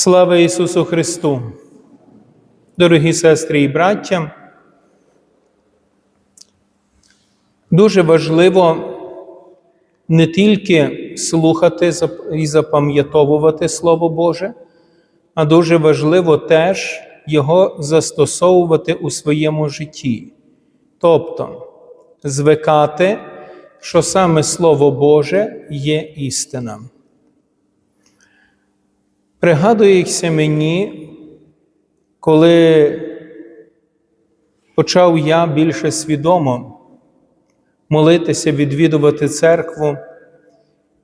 Слава Ісусу Христу! Дорогі сестри і браття, дуже важливо не тільки слухати і запам'ятовувати Слово Боже, а дуже важливо теж його застосовувати у своєму житті. Тобто звикати, що саме Слово Боже є істина. Пригадується мені, коли почав я більше свідомо молитися, відвідувати церкву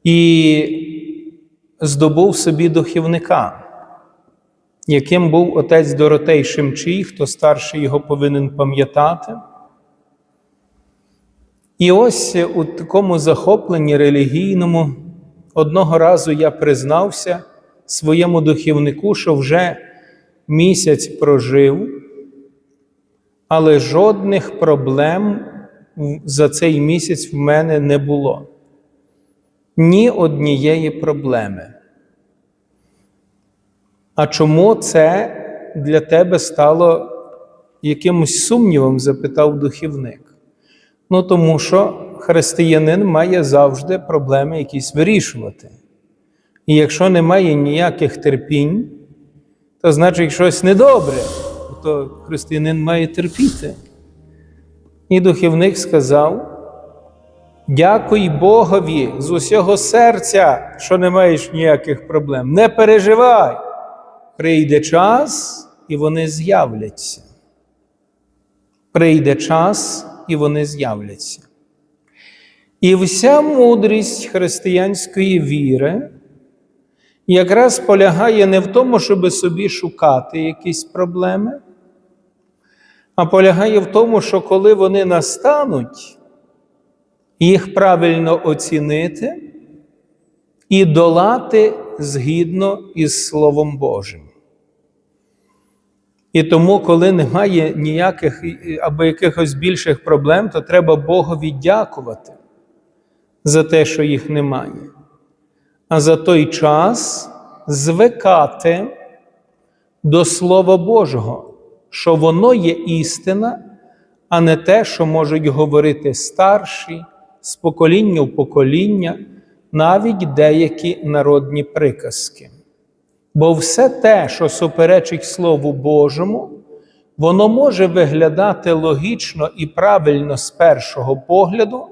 і здобув собі духівника, яким був отець Доротей Шемчий, хто старший його повинен пам'ятати. І ось у такому захопленні релігійному одного разу я признався своєму духівнику, що вже місяць прожив, але жодних проблем за цей місяць в мене не було. Ні однієї проблеми. А чому це для тебе стало якимось сумнівом? запитав духівник. Ну, тому що християнин має завжди проблеми якісь вирішувати. І якщо немає ніяких терпінь, то значить щось недобре, то християнин має терпіти. І духівник сказав: Дякуй Богові з усього серця, що не маєш ніяких проблем. Не переживай. Прийде час, і вони з'являться. Прийде час, і вони з'являться. І вся мудрість християнської віри якраз полягає не в тому, щоб собі шукати якісь проблеми, а полягає в тому, що коли вони настануть, їх правильно оцінити і долати згідно із Словом Божим. І тому, коли немає ніяких або якихось більших проблем, то треба Богові дякувати за те, що їх немає. А за той час звикати до Слова Божого, що воно є істина, а не те, що можуть говорити старші з покоління в покоління, навіть деякі народні приказки. Бо все те, що суперечить Слову Божому, воно може виглядати логічно і правильно з першого погляду,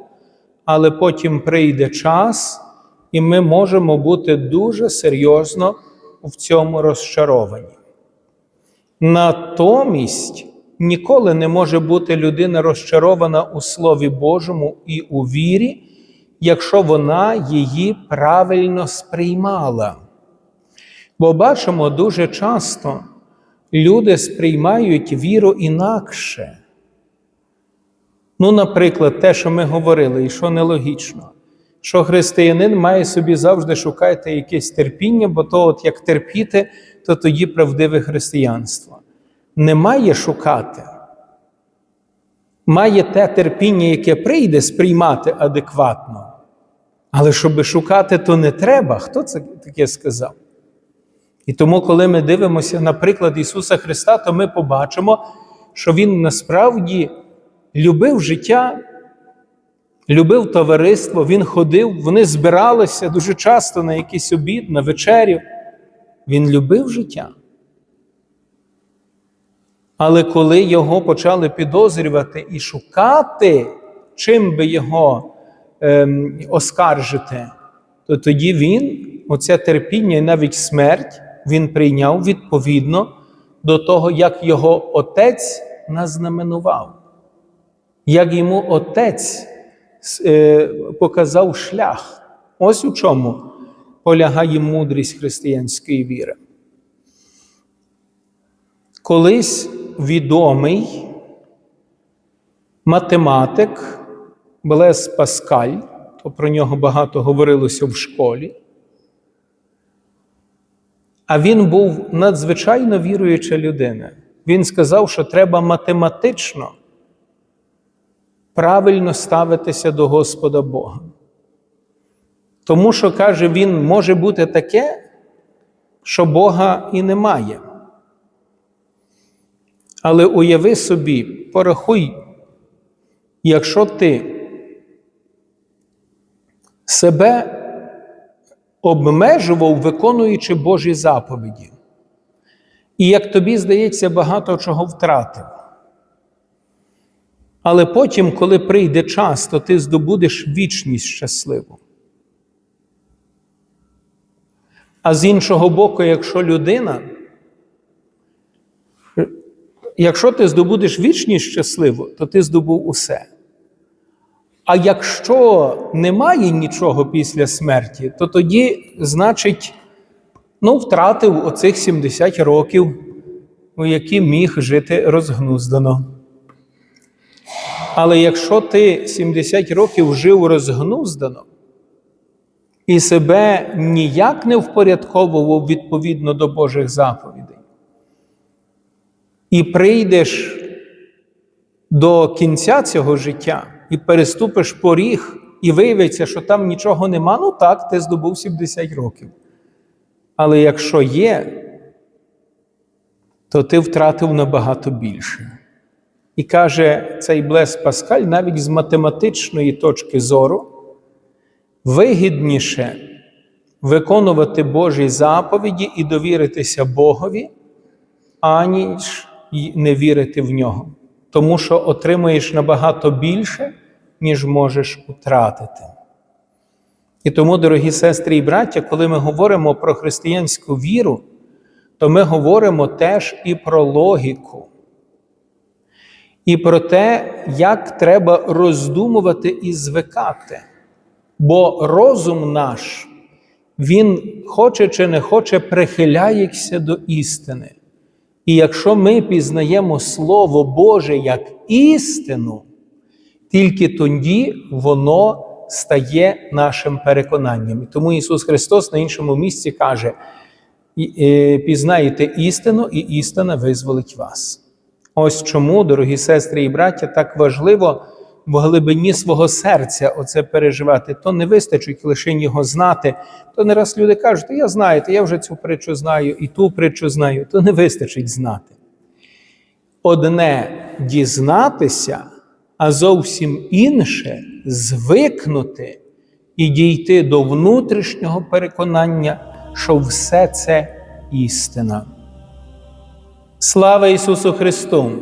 але потім прийде час, і ми можемо бути дуже серйозно в цьому розчаровані. Натомість ніколи не може бути людина розчарована у Слові Божому і у вірі, якщо вона її правильно сприймала. Бо бачимо дуже часто люди сприймають віру інакше. Ну, наприклад, те, що ми говорили, і що нелогічно, що християнин має собі завжди шукати якесь терпіння, бо то, от як терпіти, то тоді правдиве християнство. Не має шукати. Має те терпіння, яке прийде сприймати адекватно. Але щоб шукати, то не треба. Хто це таке сказав? І тому, коли ми дивимося на приклад Ісуса Христа, то ми побачимо, що Він насправді любив життя, любив товариство, Він ходив, вони збиралися дуже часто на якийсь обід, на вечерю. Він любив життя. Але коли його почали підозрювати і шукати, чим би його ем, оскаржити, то тоді він, оце терпіння і навіть смерть, він прийняв відповідно до того, як його отець назнаменував, як йому отець показав шлях. Ось у чому полягає мудрість християнської віри. Колись відомий математик Блес Паскаль, то про нього багато говорилося в школі. А він був надзвичайно віруюча людина. Він сказав, що треба математично правильно ставитися до Господа Бога. Тому що, каже, він може бути таке, що Бога і немає. Але уяви собі, порахуй, якщо ти себе обмежував, виконуючи Божі заповіді, і як тобі здається, багато чого втратив. Але потім, коли прийде час, то ти здобудеш вічність щасливу. А з іншого боку, якщо людина, якщо ти здобудеш вічність щасливу, то ти здобув усе. А якщо немає нічого після смерті, то тоді, значить, ну, втратив оцих 70 років, у які міг жити розгнуздано. Але якщо ти 70 років жив розгнуздано і себе ніяк не впорядковував відповідно до Божих заповідей, і прийдеш до кінця цього життя і переступиш поріг, і виявиться, що там нічого нема, ну так, ти здобув 70 років. Але якщо є, то ти втратив набагато більше. І каже цей Блес Паскаль, навіть з математичної точки зору, вигідніше виконувати Божі заповіді і довіритися Богові, аніж не вірити в нього. Тому що отримуєш набагато більше, ніж можеш утратити. І тому, дорогі сестри і браття, коли ми говоримо про християнську віру, то ми говоримо теж і про логіку і про те, як треба роздумувати і звикати. Бо розум наш, він, хоче чи не хоче, прихиляється до істини. І якщо ми пізнаємо Слово Боже як істину, тільки тоді воно стає нашим переконанням. І Тому Ісус Христос на іншому місці каже: пізнаєте істину, і істина визволить вас. Ось чому, дорогі сестри і браття, так важливо в глибині свого серця оце переживати. То не вистачить лише його знати. То не раз люди кажуть, я знаєте, я вже цю притчу знаю і ту притчу знаю, то не вистачить знати. Одне дізнатися, а зовсім інше звикнути і дійти до внутрішнього переконання, що все це істина. Слава Ісусу Христу!